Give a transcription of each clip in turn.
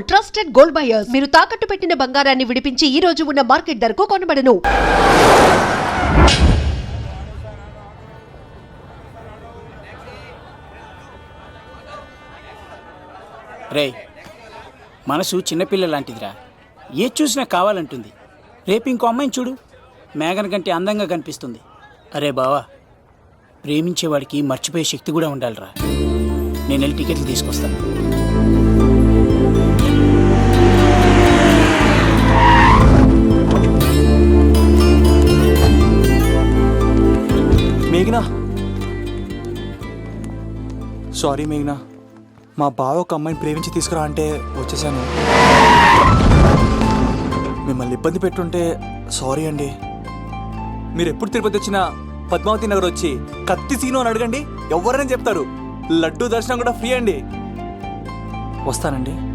Trusted gold buyers మీరు తాకట్టు పెట్టిన బంగారాన్ని విడిపించి ఈ రోజు ఉన్న మార్కెట్ ధరకు కొనబడను. రే మనసు చిన్నపిల్ల లాంటిదిరా. ఏది చూసినా కావాలంటుంది. రేపు ఇంకో అమ్మాయిని చూడు. మేఘన కంటే అందంగా కనిపిస్తుంది. అరే బావా ప్రేమించేవాడికి మర్చిపోయే శక్తి కూడా ఉండాలిరా. నేను వెళ్ళి టికెట్లు తీసుకొస్తాను. సారీ మేఘ్నా. మా బావ ఒక అమ్మాయిని ప్రేమించి తీసుకురా అంటే వచ్చేసాను. మిమ్మల్ని ఇబ్బంది పెట్టుంటే సారీ అండి. మీరు ఎప్పుడు తిరుపతి వచ్చినా పద్మావతి నగర్ వచ్చి కత్తి సీను అని అడగండి ఎవరైనా చెప్తారు. లడ్డూ దర్శనం కూడా ఫ్రీ అండి. వస్తానండి.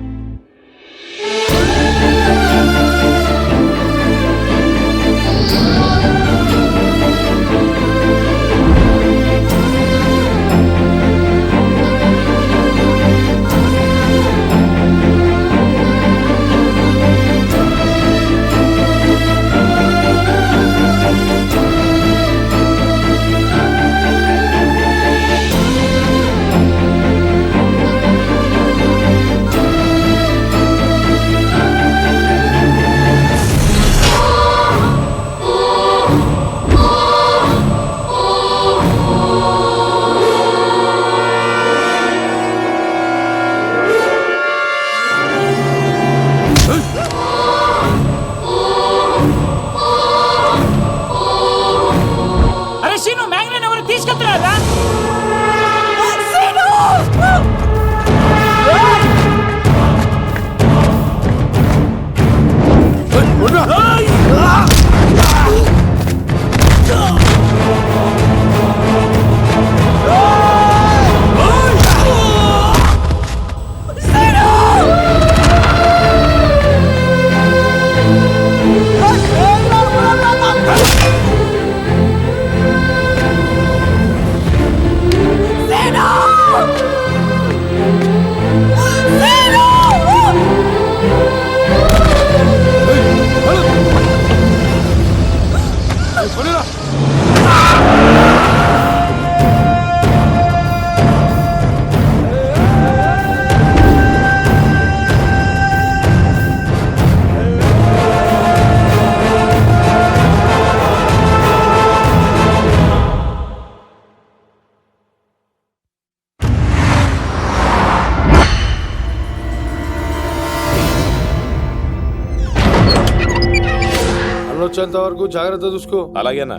వచ్చేంత వరకు జాగ్రత్త చూసుకో. అలాగేనా?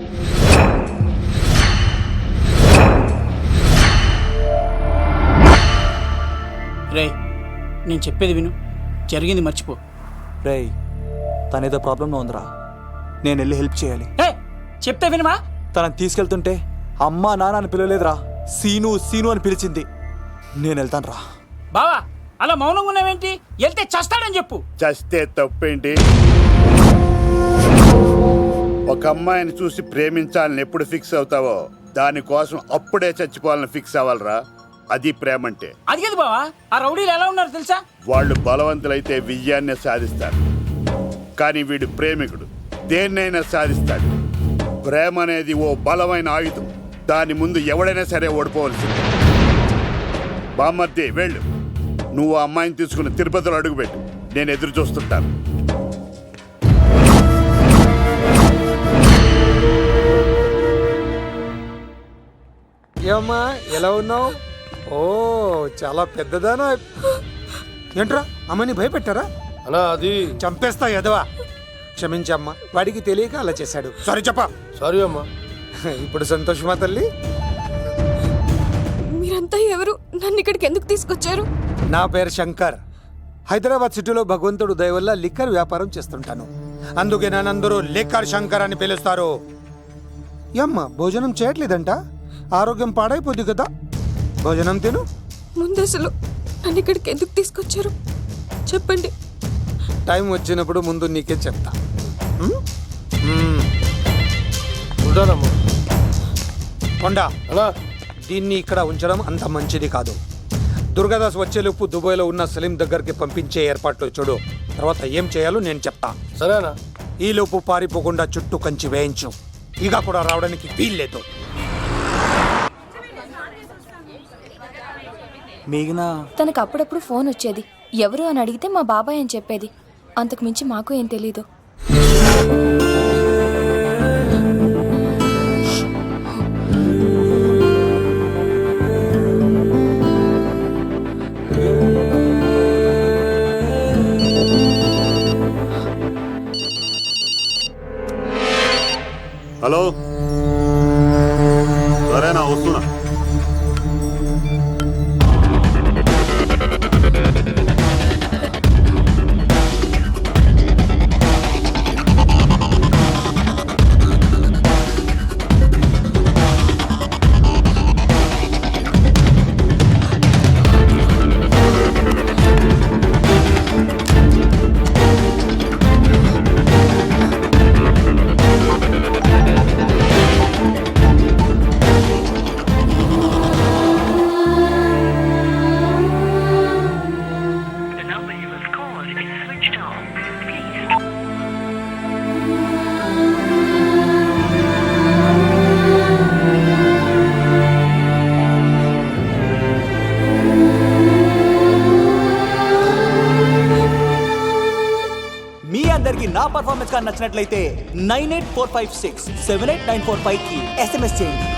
రే నేను చెప్పేది విను. జరిగింది మర్చిపో. రేయ్ తనేదో ప్రాబ్లంలో ఉందిరా. నేను వెళ్ళి హెల్ప్ చేయాలి. ఏ చెప్తే వినమా తనని తీసుకెళ్తుంటే అమ్మా నాన్న అని పిలవలేదురా. సీను సీను అని పిలిచింది. నేను వెళ్తాను రా బావా అలా మౌనంగా ఉన్నావేంటి? వెళ్తే చస్తాడని చెప్పు. చస్తే తప్పేంటి? ఒక అమ్మాయిని చూసి ప్రేమించాలని ఎప్పుడు ఫిక్స్ అవుతావో దానికోసం అప్పుడే చచ్చిపోవాలని ఫిక్స్ అవ్వాలరా. అది అది కదా బావా ఆ రౌడీలు ఎలా ఉన్నారు తెలుసా? వాళ్ళు బలవంతులైతే విజయాన్నే సాధిస్తారు. కానీ వీడు ప్రేమికుడు దేన్నైనా సాధిస్తాడు. ప్రేమ అనేది ఓ బలమైన ఆయుధం. దాని ముందు ఎవడైనా సరే ఓడిపోవలసింది. బామ్మర్ది వెళ్ళు. నువ్వు ఆ అమ్మాయిని తీసుకుని తిరుపతిలో అడుగుపెట్టు. నేను ఎదురు చూస్తుంటాను ఏమ్మా ఎలా ఉన్నావు? ఓ చాలా పెద్దదానా. ఏంట్రా అమ్మని భయపెట్టారా? అలా అది. చంపేస్తా ఎదవా క్షమించమ్మా వాడికి తెలియక అలా చేశాడు. సారీ చెప్ప. సారీ అమ్మా. ఇప్పుడు సంతోషమా తల్లి? మీరంతా ఎవరు? నన్ను ఇక్కడికి ఎందుకు తీసుకొచ్చారు? నా పేరు శంకర్. హైదరాబాద్ సిటీలో భగవంతుడు దయ వల్ల లిక్కర్ వ్యాపారం చేస్తుంటాను. అందుకే నన్నందరూ లిక్కర్ శంకర్ అని పిలుస్తారు. ఏమ్మా భోజనం చేయట్లేదంట? ఆరోగ్యం పాడైపోద్ది కదా. భోజనం తిను. ముందు అసలు నన్ను ఇక్కడికి ఎందుకు తీసుకొచ్చారు? చెప్పండి. టైం వచ్చినప్పుడు ముందు నీకే చెప్తా. కొండ అలా దీన్ని ఇక్కడ ఉంచడం అంత మంచిది కాదు. దుర్గాదాస్ వచ్చేలోపు దుబాయ్లో ఉన్న సలీం దగ్గరికి పంపించే ఏర్పాట్లు చూడు. తర్వాత ఏం చేయాలో నేను చెప్తా. సరేనా? ఈ లోపు పారిపోకుండా చుట్టూ కంచి వేయించు. ఇక కూడా రావడానికి వీల్లేదు. మిగిలిన తనకు అప్పుడప్పుడు ఫోన్ వచ్చేది. ఎవరు అని అడిగితే మా బాబాయ్ అని చెప్పేది. అంతకు మించి మాకు ఏం తెలీదు. నచ్చినట్లయితే nine eight four five six seven eight nine four five కి ఎస్ఎంఎస్ చేయండి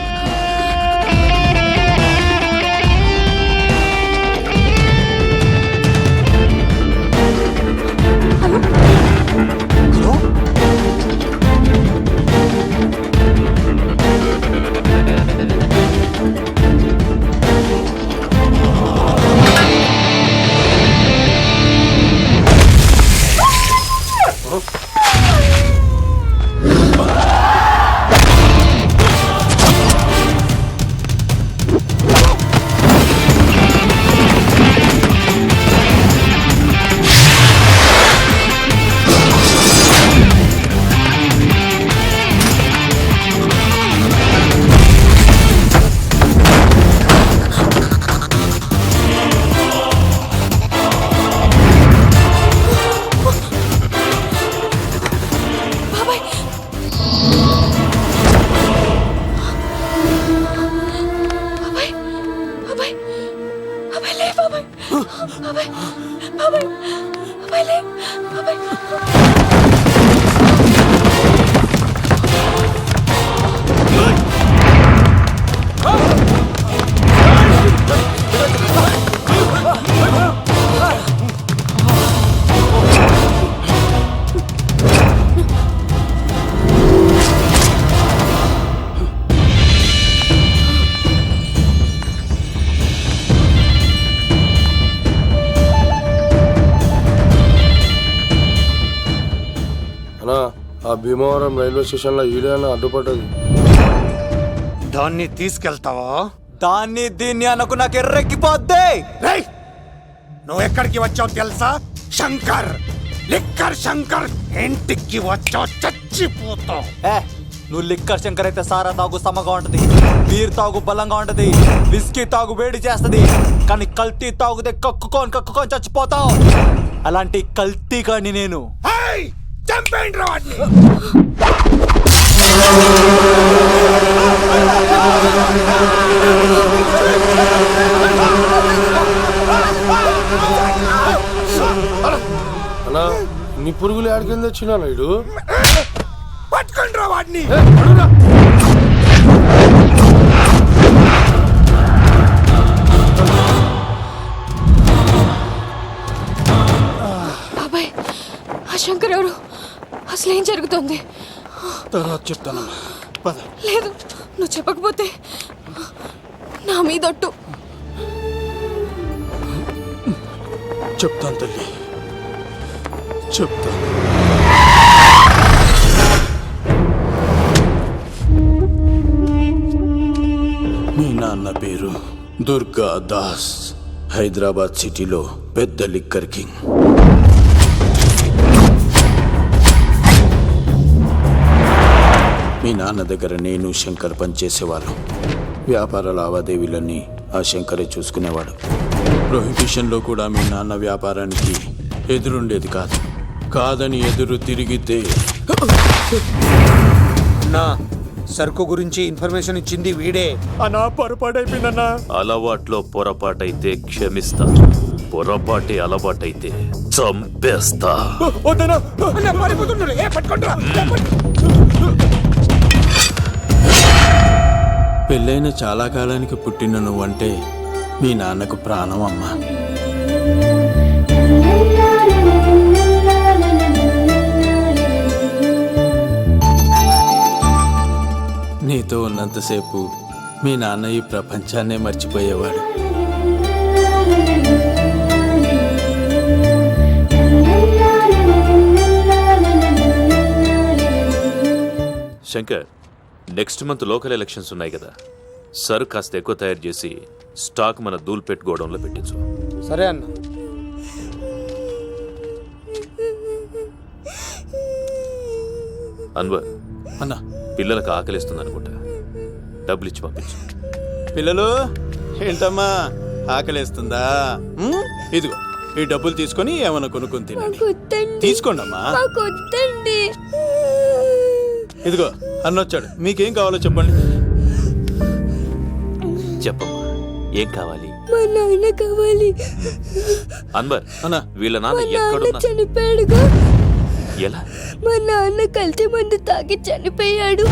బాబాయ్ లే బాబాయ్ బాబాయ్ బాబాయ్ బాబాయ్. భీమవరం రైల్వే స్టేషన్లో ఈడేనా అడ్డుపడ్డది. దాన్ని తీసుకెళ్తావా? దాన్ని దీన్ని అనకు నాకు ఎర్రెక్కిపోద్ది! రేయ్! నువ్వు ఎక్కడికి వచ్చావు తెలుసా? శంకర్! లిక్కర్ శంకర్! ఇంటికి వచ్చావు చచ్చిపోతావు. ఏ నువ్వు లిక్కర్ శంకర్ అయితే సారా తాగు సమ్మగా ఉంటది. బీర్ తాగు బలంగా ఉంటది. విస్కీ తాగు వేడి చేస్తది. కానీ కల్తీ తాగుతే కక్కుకొని కక్కుకొని చచ్చిపోతావు. అలాంటి కల్తీ కాని నేను ఏయ్! చంపేయండి రా అన్నా నీ పురుగులు ఆడికింద వచ్చినా ఇడు పట్టుకోండి రా వాడిని. బాబాయ్ ఆ శంకర్ ఎవరు? అసలు ఏం జరుగుతోంది? తర్వాత చెప్తాను పద. లేదు నువ్వు చెప్పకపోతే నా మీదొట్టు చెప్తాను తల్లి. చెప్తాను. మీ నాన్న పేరు దుర్గా దాస్ హైదరాబాద్ సిటీలో పెద్ద లిక్కర్ కింగ్. మీ నాన్న దగ్గర నేను శంకర్ పనిచేసేవాళ్ళం. వ్యాపార లావాదేవీలన్నీ ఆ శంకరే చూసుకునేవాడు. ప్రొహిబిషన్లో కూడా మీ నాన్న వ్యాపారానికి ఎదురుండేది కాదు. కాదని ఎదురు తిరిగితే నా సరుకు గురించి ఇన్ఫర్మేషన్ ఇచ్చింది వీడే. అన్నా పొరపాటు అయిపోయిందన్నా అలవాట్లో పొరపాటైతే క్షమిస్తా. పొరపాటి అలవాటైతే చంపేస్తా. వద్దనా. ఏ, పట్టుకోండిరా. పెళ్ళైన చాలా కాలానికి పుట్టిన నువ్వంటే మీ నాన్నకు ప్రాణం అమ్మా. నీతో ఉన్నంతసేపు మీ నాన్న ఈ ప్రపంచాన్నే మర్చిపోయేవాడు. Shankar next month local elections ఉన్నాయి కదా. సరు కాస్త ఎక్కువ తయారు చేసి స్టాక్ మన దూల్పేట్ గోడౌన్లో పెట్టించు. సరే అన్న. అన్వర్ అన్నా. పిల్లలకు ఆకలిస్తుంది అనుకుంటా. డబ్బులు ఇచ్చి పంపించు. పిల్లలు ఏంటమ్మా? ఆకలేస్తుందా? ఉమ్, ఇదిగో ఈ డబ్బులు తీసుకొని ఏమైనా కొనుక్కొని తినండి. తీసుకోండి అమ్మా ఇదిగో అన్నొచ్చాడు. మీకేం కావాలో చెప్పండి. చెప్పమ్మా ఏం కావాలి? మా నాన్న కావాలి. అన్వర్ అన్నా. వీళ్ళ నాన్న ఎక్కడున్నా చనిపోయాడుగా. ఎలా? మా నాన్న కల్తీ మందు తాగి చనిపోయాడు.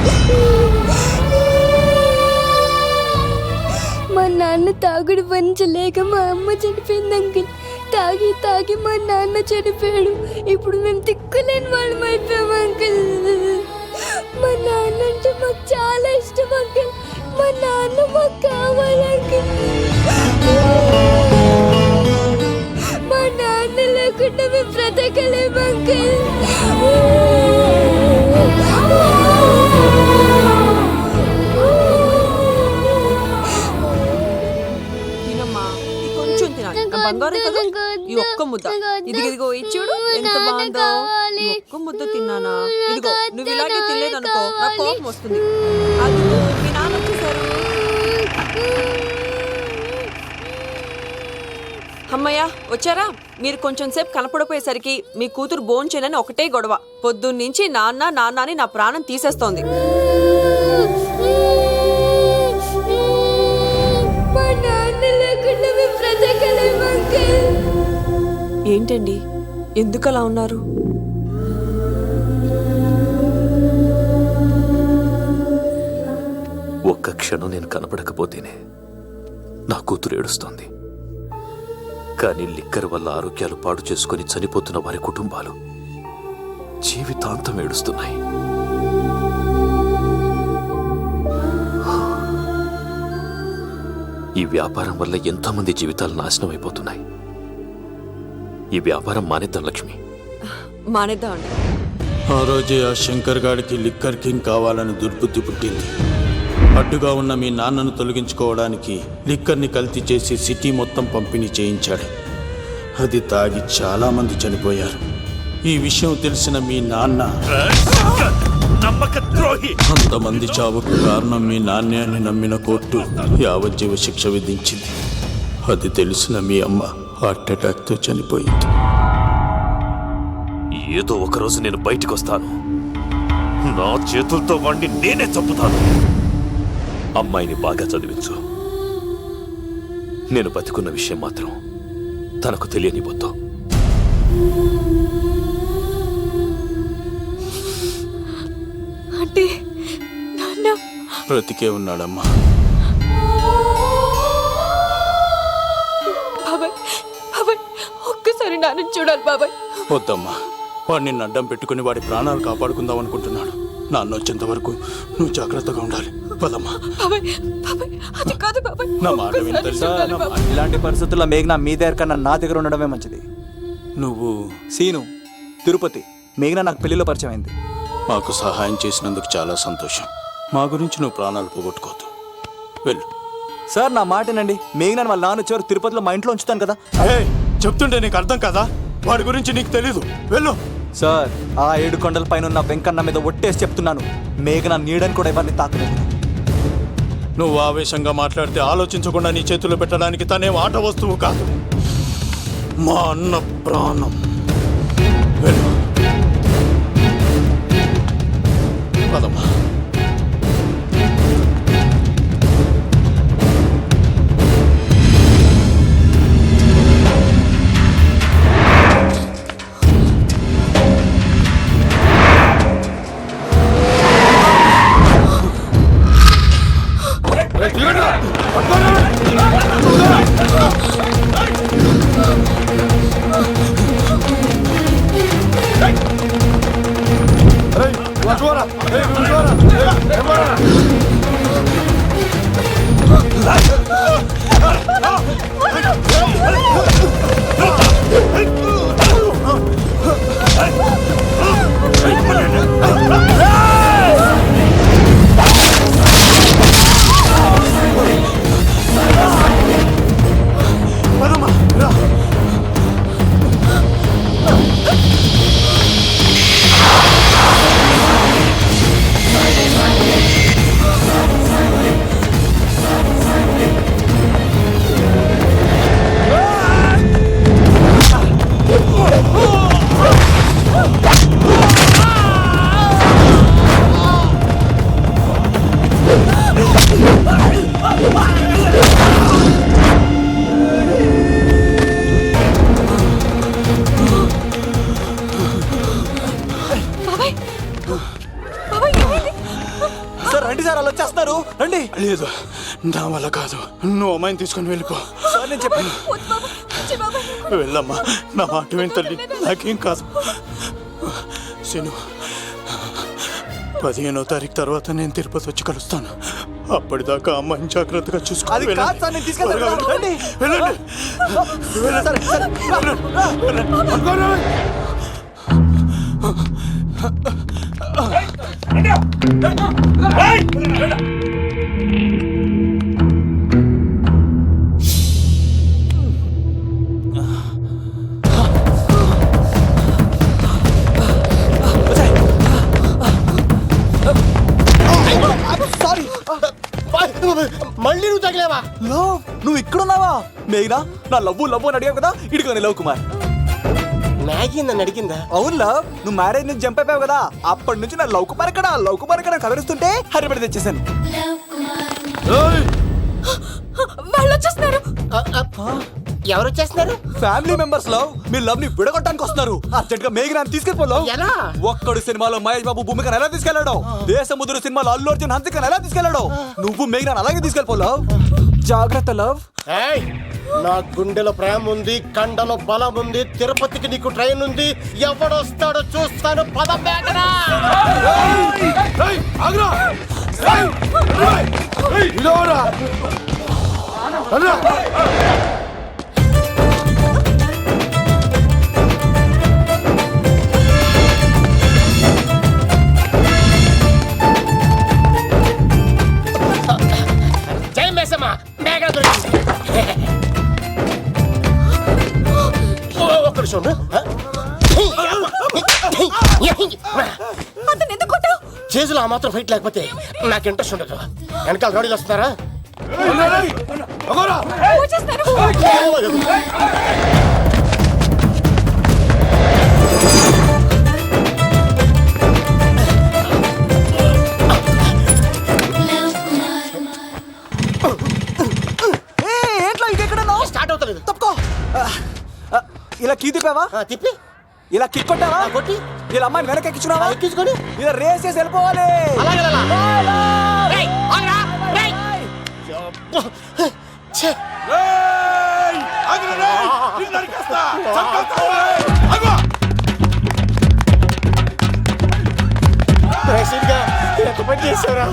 మా నాన్న తాగుడు భరించలేక మా అమ్మ చనిపోయింది అంకిల్. తాగి తాగి మా నాన్న చనిపోయాడు. ఇప్పుడు మేము తిక్కులేని వాళ్ళం అయిపోయాం అంకిల్. మా నాన్న అంటే మాకు చాలా ఇష్టం అంకిల్. మా నాన్న మాకు కావాలి అంకిల్. మా నాన్న లేకుండా మేము బ్రతకలేము అంకిల్. తినమ్మా కొంచెం తినాలి. నా బంగారం కదా? ఈ ఒక్క ముద్ద. ఇది ఇదిగో ఇచ్చుడు ఎంత బాగుందో? ఒక్క ముద్ద తిన్నానా? ఇదిగో నువ్వు ఇలాగే తినలేదనుకో నా కోపం వస్తుంది. అది మీ నాన్న వచ్చేసారు. అమ్మయ్య వచ్చారా? మీరు కొంచెం సేపు కనపడపోయేసరికి మీ కూతురు భోంచేనని ఒకటే గొడవ. పొద్దున్నుంచి నాన్న నాన్న అని నా ప్రాణం తీసేస్తోంది. మా ఎందుకలా ఉన్నారు? ఒక్క క్షణం నేను కనపడకపోతేనే నా కూతురు ఏడుస్తోంది. కానీ లిక్కర్ వల్ల ఆరోగ్యాలు పాడు చేసుకొని చనిపోతున్న వారి కుటుంబాలు జీవితాంతం ఏడుస్తున్నాయి. ఈ వ్యాపారం వల్ల ఎంతోమంది జీవితాలు నాశనం అయిపోతున్నాయి ఈ వ్యాపారం మానేద్దాం లక్ష్మి. మానేద్దామండి. ఆ రోజే ఆ శంకర్ గాడికి లిక్కర్ కింగ్ కావాలని దుర్బుద్ధి పుట్టింది. అడ్డుగా ఉన్న మీ నాన్నను తొలగించుకోవడానికి లిక్కర్ని కల్తీ చేసి సిటీ మొత్తం పంపిణీ చేయించాడు. అది తాగి చాలా మంది చనిపోయారు. ఈ విషయం తెలిసిన మీ నాన్న నమ్మక ద్రోహి అంతమంది చావుకు కారణం మీ నాన్నే అని నమ్మిన కోర్టు యావజ్జీవ శిక్ష విధించింది. అది తెలిసిన మీ అమ్మ. హార్ట్ అటాక్తో చనిపోయింది. ఏదో ఒక రోజు నేను బయటికి వస్తాను నా చేతులతో వాణ్ణి నేనే చంపుతాను. అమ్మాయిని బాగా చదివించు. నేను బతికున్న విషయం మాత్రం తనకు తెలియని బొద్దు అంటే నాన్న. బ్రతికే ఉన్నాడమ్మా. నాన్న చూడాలి బాబాయ్. వద్దమ్మా వాడు నిన్ను అడ్డం పెట్టుకుని వాడి ప్రాణాలు కాపాడుకుందాం అనుకుంటున్నాడు. నాన్న వచ్చేంత వరకు నువ్వు జాగ్రత్తగా ఉండాలి. పదమ్మా బాబాయ్ బాబాయ్ అది కాదు బాబాయ్. నా మాట విని తెలుసా? ఇలాంటి పరిస్థితుల్లో మేఘన మీ దగ్గర కన్నా నా దగ్గర ఉండడమే మంచిది. నువ్వు సీను తిరుపతి మేఘన నాకు పెళ్ళిలో పరిచయం అయింది. మాకు సహాయం చేసినందుకు చాలా సంతోషం. మా గురించి నువ్వు ప్రాణాలు పోగొట్టుకోవద్దు. వెళ్ళు. సార్ నా మాటనండి మేఘన వాళ్ళ నాన్న వచ్చేవారు తిరుపతిలో మా ఇంట్లో ఉంచుతాను కదా. ఏయ్, చెప్తుంటే నీకు అర్థం కదా? వాడి గురించి నీకు తెలీదు. వెళ్ళు. సార్ ఆ ఏడు కొండల పైన ఉన్న వెంకన్న మీద ఒట్టేసి చెప్తున్నాను. మేఘన నీడని కూడా ఎవరిని తాకలేదు. నువ్వు ఆవేశంగా మాట్లాడితే ఆలోచించకుండా నీ చేతిలో పెట్టడానికి తనేం ఆట వస్తువు కాదు మా అన్న ప్రాణం. వెళ్ళు. పదమ్మా. నా వల్ల కాదు. నువ్వు అమ్మాయిని తీసుకొని వెళ్ళిపో. వెళ్ళమ్మా. నా మాట విని తల్లి నాకేం కాదు. శను పదిహేనో తారీఖు తర్వాత నేను తిరుపతి వచ్చి కలుస్తాను. అప్పటిదాకా అమ్మాయిని జాగ్రత్తగా చూసుకో అది కాదు సార్ నేను తీసుకెళ్తాను. రండి. వెళ్ళండి. మేఘనా నా లవ్వు లవ్వు అని అడిగావు కదా ఇడుకోని లవ్ కుమార్. మ్యాగీ నన్ను అడిగిందా? అవును? లవ్ నువ్వు మ్యారేజ్ నుంచి జంప్ అయిపోయావు కదా అప్పటి నుంచి నా లవ్ కుమార్ ఇక్కడ లవ్ కుమార్ ఇక్కడ కదిలిస్తుంటే హరిపడి తెచ్చేసాను వాళ్ళు వచ్చేస్తున్నారు ఎవరు వచ్చేస్తున్నారు ఫ్యామిలీ మెంబర్స్ లవ్ మీ లవ్ని విడగొట్టడానికి వస్తున్నారు. అర్జెంట్గా మేఘనాన్ని తీసుకెళ్ళిపోలవ్ ఎలా? ఒక్కడు సినిమాలో మహేష్ బాబు భూమికను ఎలా తీసుకెళ్ళాడు దేశముద్రు సినిమాలో అల్లు అర్జున్ హన్సికను ఎలా తీసుకెళ్ళాడు నువ్వు మేఘనాన్ని అలాగే తీసుకెళ్ళిపోలవ్ జాగ్రత్త లవ్. ఏయ్, నా గుండెలో ప్రేమ ఉంది కండలో బలం ఉంది తిరుపతికి నీకు ట్రైన్ ఉంది ఎవడొస్తాడో చూస్తాను. పద అతను ఎందుకు కొట్టావు? ఆ మాత్రం ఫైట్ లేకపోతే నాకు ఇంట్రెస్ట్ ఉండదు. వెనకాల రౌడీలు వస్తున్నారా? వచ్చేస్తారు కీ తిప్పావా తిప్పి. ఇలా కిక్ కొట్టావా కొట్టి. ఇలా అమ్మాయిని వెనక ఎక్కించున్నావా ఆ, ఎక్కించుకొని. ఇలా రేస్ చేసి వెళ్ళిపోవాలి ఎంత పని చేశావురా?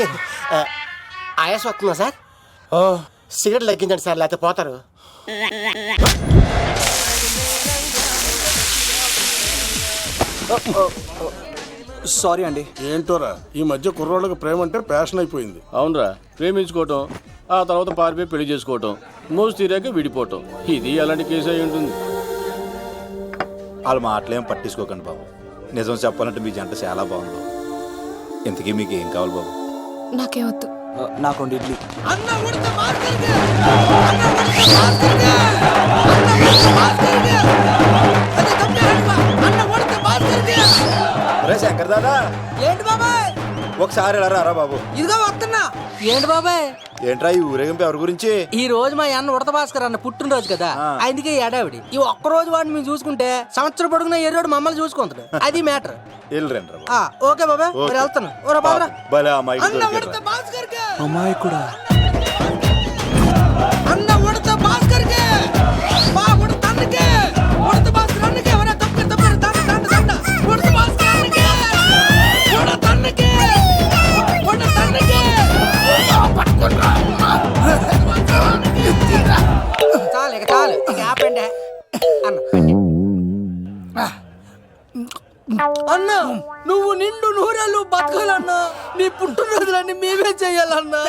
ఆయాస వస్తుందా సార్? సిగరెట్ లెక్కించండి సార్ లేకపోతే పోతారు. సారీ అండి. ఏంటోరా ఈ మధ్య కుర్రోళ్ళకి ప్రేమ అంటే ప్యాషన్ అయిపోయింది. అవునరా ప్రేమించుకోవటం ఆ తర్వాత పారిపోయి పెళ్ళి చేసుకోవటం మోజు తీరాక విడిపోవటం. ఇది అలాంటి కేసు అయి ఉంటుంది. వాళ్ళ మాటలేం పట్టించుకోకండి బాబు. నిజం చెప్పాలంటే మీ జంట చాలా బాగుంది ఇంతకీ మీకు ఏం కావాలి బాబు? నాకే వద్దు. నాకు రెండు ఇడ్లీ. రే శంకర్ దాదా. ఏంటి బాబాయ్? ఒకసారి రారా బాబు. ఇదిగో వస్తున్నా. ఏంటి బాబాయ్ ఏంట్రా ఈ ఊరేగింపు ఎవరి గురించి? ఈ రోజు మా అన్న ఉడత భాస్కర్ అన్న పుట్టినరోజు కదా. ఆయనకి ఏడావిడి ఈ ఒక్క రోజు వాడిని మేము చూసుకుంటే సంవత్సరం పొడుగున ఎర్రోడు మమ్మల్ని చూసుకుంటాడు. అది మ్యాటర్. వెళ్ళరండి రా ఓకే బాబాయ్ వెళ్తాను అమ్మాయి అమ్మాయి కూడా. అన్న నువ్వు నిండు నూరేళ్ళు బతకాలన్నా నీ పుట్టినరోజులన్నీ మేమే చేయాలన్నా.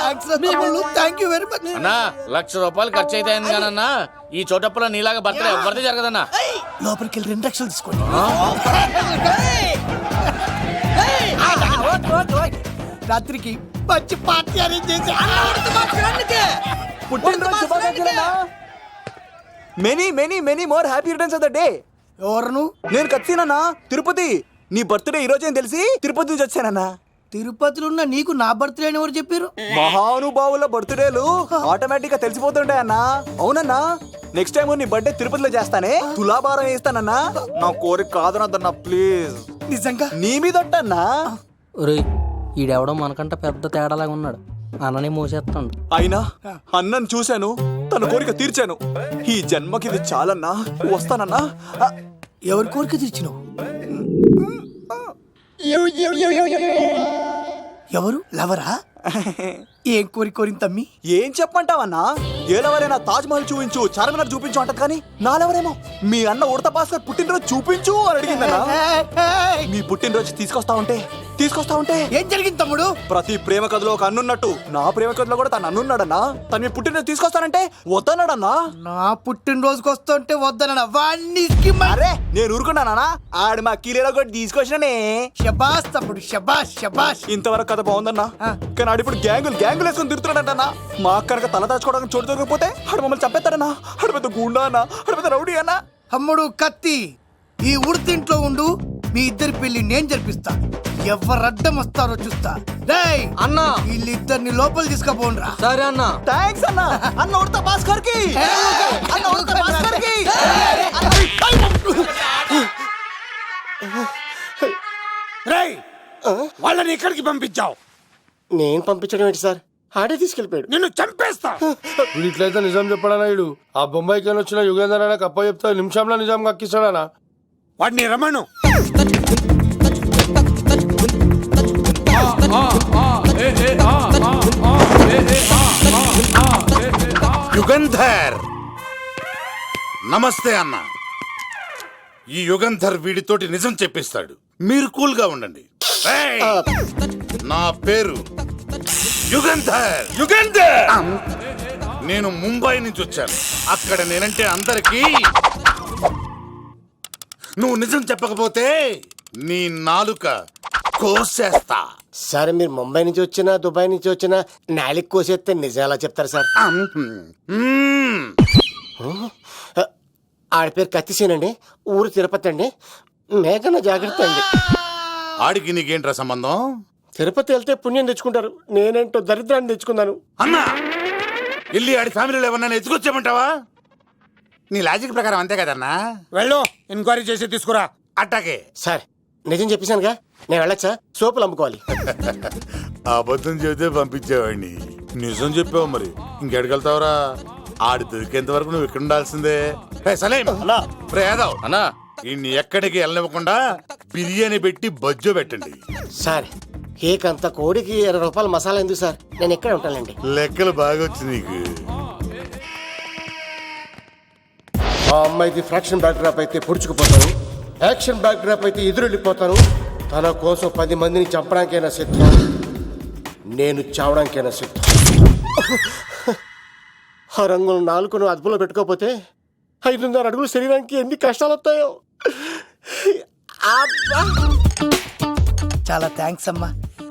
థ్యాంక్ యూ వెరీ మచ్ అన్నా లక్ష రూపాయలు ఖర్చు అయితే కానన్నా ఈ చోటప్పుల నీలాగా బర్త్డే ఎవరిది జరగదన్నా? లోపలికి వెళ్ళి రెండు లక్షలు తీసుకోండి. రాత్రికి మంచి పార్టీ అరేంజ్ చేసి పుట్టినరోజు many many many more happy returns of the day ఎవరును? నేను కత్తినన్నా? తిరుపతి. నీ బర్త్డే ఈ రోజే అని తెలిసి? తిరుపతి నుంచి వచ్చానన్నా. తిరుపతిలో ఉన్న నీకు నా బర్త్డే అని ఎవరు చెప్పారు మహానుభావుల బర్త్డేలు ఆటోమేటిక్గా తెలిసిపోతుంటాయన్నా. అవునన్నా? నెక్స్ట్ టైం నీ బర్త్డే తిరుపతిలో చేస్తానే? తులాభారం వేస్తానన్నా? నా కోరిక కాదనద్దన్నా ప్లీజ్. నిజంగా? నీ మీద ఒట్టన్నా ఒరే ఈడెవడో మనకంట పెద్ద తేడాలాగా ఉన్నాడు. అన్ననే మోసేస్తాడు అయినా? అన్నను చూశాను. తన కోరిక తీర్చాను. ఈ జన్మకి ఇది చాలన్నా? వస్తానన్నా? ఎవరి కోరిక తీర్చినావు? ఎవరు? లవరా? ఏం కోరి కోరింది తమ్మి? ఏం చెప్పంటావన్నా? ఏలవరైనా తాజ్ మహల్ చూపించు చార్మినార్ చూపించు అంటది కానీ నాలెవరేమో మీ అన్న ఉడత భాస్కర్ పుట్టినరోజు చూపించు అని అడిగిందన్నా. మీ పుట్టినరోజు తీసుకొస్తా ఉంటే తీసుకొస్తా ఉంటే? ఏం జరిగింది తమ్ముడు? ప్రతి ప్రేమ కథలో ఒక అన్నున్నట్టు. నా ప్రేమ కథలో కూడా తను అన్నున్నాడన్నా? తను మీ పుట్టినరోజు తీసుకొస్తానంటే వద్దన్నాడన్నా? నా పుట్టినరోజుకి వస్తుంటే వద్దన వాణ్ణి అరే నేను ఊరుకున్నానా ఆడు మా కీలేలో కూడా తీసుకొచ్చిననే. షబాష్ తమ్ముడు షబాష్ షబాష్ ఇంతవరకు కథ బాగుందన్నా. కానీ ఆడు ఇప్పుడు గ్యాంగులు గ్యాంగులు వేసుకొని తిరుగుతున్నాడంటన్నా. మా కనుక తల దాచుకోవడానికి చోటు దొరకపోతే ఆడు మమ్మల్ని చంపేస్తాడన్నా. ఆడు పెద్ద గుండా అన్నా. ఆడు పెద్ద రౌడీ అన్నా. తమ్ముడు కత్తి ఈ ఉడితింట్లో ఉండు. మీ ఇద్దరి పెళ్ళి నేను జరిపిస్తా ఎవరు అడ్డం వస్తారో చూస్తా. రేయ్ అన్నా. వీళ్ళిద్దరిని లోపల తీసుకుపోండ్రా. సరే అన్నా. థ్యాంక్స్ అన్నా. అన్న ఉడత భాస్కర్కి అన్న ఉడత భాస్కర్కి రేయ్ వాళ్ళని ఎక్కడికి పంపించావు. నేను పంపించడం ఏంటి సార్? ఆడే తీసుకెళ్ళిపోయాడు. నిన్ను చంపేస్తా. వీడు ఇట్లయితే నిజం చెప్పడానా వీడు? ఆ బొంబాయికి వచ్చిన యుగేందర్ కప్ప చెప్తా నిమిషంలో నిజం కక్కిస్తాడానా? వాడిని రమణు యుగంధర్. నమస్తే అన్న. ఈ యుగంధర్ వీడితోటి నిజం చెప్పిస్తాడు. మీరు కూల్గా ఉండండి! నా పేరు యుగంధర్. యుగంధర్! నేను ముంబై నుంచి వచ్చాను. అక్కడ నేనంటే అందరికీ నువ్వు నిజం చెప్పకపోతే నీ నాలుక కోసేస్తా. సార్ మీరు ముంబై నుంచి వచ్చినా దుబాయ్ నుంచి వచ్చినా నాలిక్ కోసేస్తే నిజం ఎలా చెప్తారు సార్. ఆడ పేరు కత్తిసేనండి ఊరు తిరుపతి అండి. మేఘన జాగ్రత్త అండి. ఆడికి నీకేంట్రా సంబంధం? తిరుపతి వెళ్తే పుణ్యం తెచ్చుకుంటారు. నేనేంటో దరిద్రాన్ని తెచ్చుకున్నాను అన్నా వెళ్ళి ఆడి ఫ్యామిలీలో ఎవరన్నా ఎత్తుకొచ్చామంటావా నీ లాజిక్ ప్రకారం అంతే కదన్నా? వెళ్ళు ఎంక్వైరీ చేసి తీసుకురా. అట్టాకే. సార్ నిజం చెప్పేశానుగా? నేను వెళ్ళచ్చా? సోపులు అమ్ముకోవాలి అబద్ధం చెబితే పంపించేవాడిని. నిజం చెప్పావు మరి. ఇంకెడగలుగుతావురా ఆడి దొరికేంత వరకు నువ్వు ఇక్కడ ఉండాల్సిందే. ఏ, సలేం! అన్నా. ఈయన్ని ఎక్కడికి వెళ్ళనివ్వకుండా బిర్యానీ పెట్టి బజ్జో పెట్టండి. సార్ కేకంత కోడికి ఇరవై రూపాయల మసాలా ఎందుకు సార్? నేను ఎక్కడ ఉంటానండి లెక్కలు బాగా వచ్చి నీకు. ఆ అమ్మాయిది ఫ్రాక్షన్ బ్యాక్ డ్రాప్ అయితే పొడుచుకుపోతాను. యాక్షన్ బ్యాక్ డ్రాప్ అయితే ఎదురెళ్ళిపోతాను. తన కోసం పది మందిని చంపడానికైనా సిద్ధం. నేను చావడానికైనా సిద్ధం. ఆ రంగులు నాలుగును అదుపులో పెట్టుకోకపోతే ఐదున్నర అడుగులు శరీరానికి ఎన్ని కష్టాలు వస్తాయో అబ్బా! చాలా థ్యాంక్స్ అమ్మా.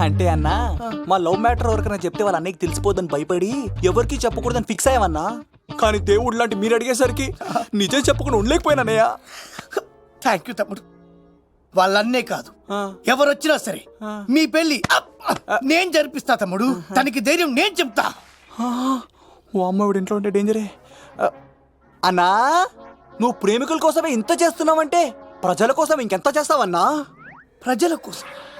అంటే అన్నా మా లవ్ మ్యాటర్ ఎవరికైనా చెప్తే వాళ్ళ అన్నయ్యకి తెలిసిపోద్దని భయపడి ఎవరికి చెప్పకూడదని ఫిక్స్ అయ్యామన్నా కానీ దేవుడు లాంటి మీరు అడిగేసరికి నిజం చెప్పకుండా ఉండలేకపోయినానయ్యా థ్యాంక్ యూ తమ్ముడు. వాళ్ళన్నే కాదు. ఎవరు వచ్చినా సరే మీ పెళ్ళి! నేను జరిపిస్తా తమ్ముడు. తనకి ధైర్యం నేను చెప్తా. ఓ అమ్మవిడి ఇంట్లో ఉంటే డేంజరే. అన్నా నువ్వు ప్రేమికుల కోసమే ఇంత చేస్తున్నావంటే ప్రజల కోసం ఇంకెంత చేస్తావన్నా? ప్రజల కోసం.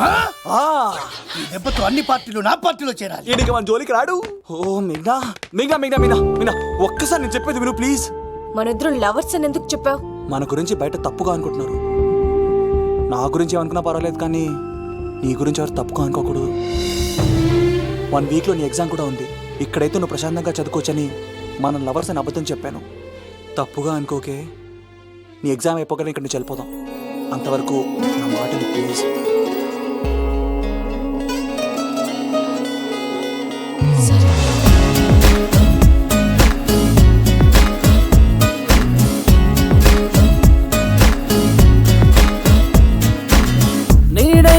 ఆ? ఈ దెబ్బతో అన్ని పార్టీలు నా పార్టీలో చేరాలి. ఈడికి మన జోలికి రాడు. ఓ మిగ్నా మిగ్నా మిగ్నా మిగ్నా మిగ్నా ఒక్కసారి నేను చెప్పేది విను ప్లీజ్. మన ఇద్దరు లవర్స్ అని ఎందుకు చెప్పావు? మన గురించి బయట తప్పుగా అనుకుంటున్నారు. నా గురించి ఏమనుకున్నా పర్వాలేదు కానీ నీ గురించి ఎవరు తప్పుగా అనుకోకూడదు. వన్ వీక్లో నీ ఎగ్జామ్ కూడా ఉంది. ఇక్కడైతే నువ్వు ప్రశాంతంగా చదువుకోవచ్చని మన లవర్స్ అని అబద్ధం చెప్పాను. తప్పుగా అనుకోకే. నీ ఎగ్జామ్ అయిపోగానే ఇక్కడ నుంచి వెళ్ళిపోదాం. అంతవరకు నా మాటని ప్లీజ్. సరే